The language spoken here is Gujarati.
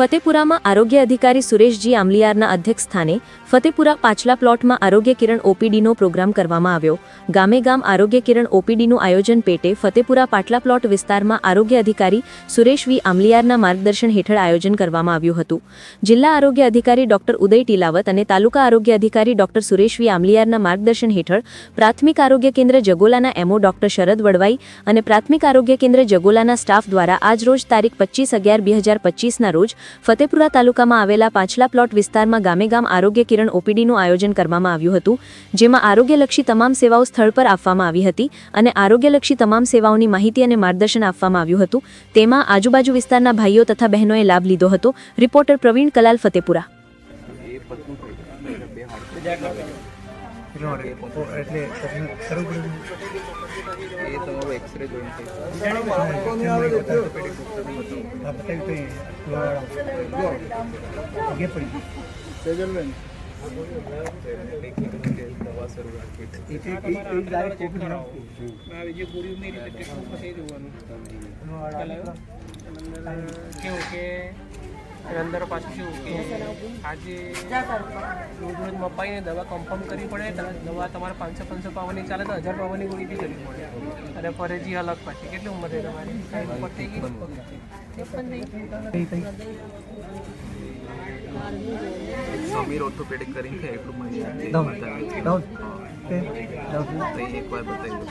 ફતેપુરામાં આરોગ્ય અધિકારી સુરેશજી આમલિયારના અધ્યક્ષ સ્થાને ફતેપુરા પાછલા પ્લોટમાં આરોગ્ય કિરણ ઓપીડીનો પ્રોગ્રામ કરવામાં આવ્યો. ગામે ગામ આરોગ્ય કિરણ ઓપીડીનું આયોજન પેટે ફતેપુરા પાટલા પ્લોટ વિસ્તારમાં આરોગ્ય અધિકારી સુરેશ વી આમલિયારના માર્ગદર્શન હેઠળ આયોજન કરવામાં આવ્યું હતું. જિલ્લા આરોગ્ય અધિકારી ડોક્ટર ઉદય ટીલાવત અને તાલુકા આરોગ્ય અધિકારી ડોક્ટર સુરેશ વી આમલિયારના માર્ગદર્શન હેઠળ પ્રાથમિક આરોગ્ય કેન્દ્ર જગોલાના એમઓ ડોક્ટર શરદ વડવાઈ અને પ્રાથમિક આરોગ્ય કેન્દ્ર જગોલાના સ્ટાફ દ્વારા આજ રોજ તારીખ પચીસ અગિયાર બે હજાર પચીસના રોજ ફતેપુરા તાલુકામાં આવેલા પાછલા પ્લોટ વિસ્તારમાં ગામે ગામ આરોગ્ય કિરણ ઓપીડીનું આયોજન કરવામાં આવ્યું હતું, જેમાં આરોગ્યલક્ષી તમામ સેવાઓ સ્થળ પર આપવામાં આવી હતી અને આરોગ્યલક્ષી તમામ સેવાઓની માહિતી અને માર્ગદર્શન આપવામાં આવ્યું હતું. તેમાં આજુબાજુ વિસ્તારના ભાઈઓ તથા બહેનોએ લાભ લીધો હતો. રિપોર્ટર પ્રવીણ કલાલ ફતેપુરા. કેટલો વાગે? એટલે કરવું પડે એ તમારો એક્સરે જોઈન્ટ છે? આ બતાવ્યું તો એ. જોવાવાળા. આગે પડી કેવું કે અંદર પાછું શું કે આજે રોજ મપાઈને દવા કન્ફર્મ કરવી પડે તરત દવા તમારે પાંચસો પાંચસો પાવાની ચાલે તો હજાર પાવાની ગોળી બી કરવી પડે. અને ફરજી અલગ પાછી કેટલી ઉંમર થઈ તમારી? સાઈઠ ઉપર થઈ ગઈ? સમીર ઓર્થોપેડિક કરીને છે એટલું મને એકવાર બતાવ્યું.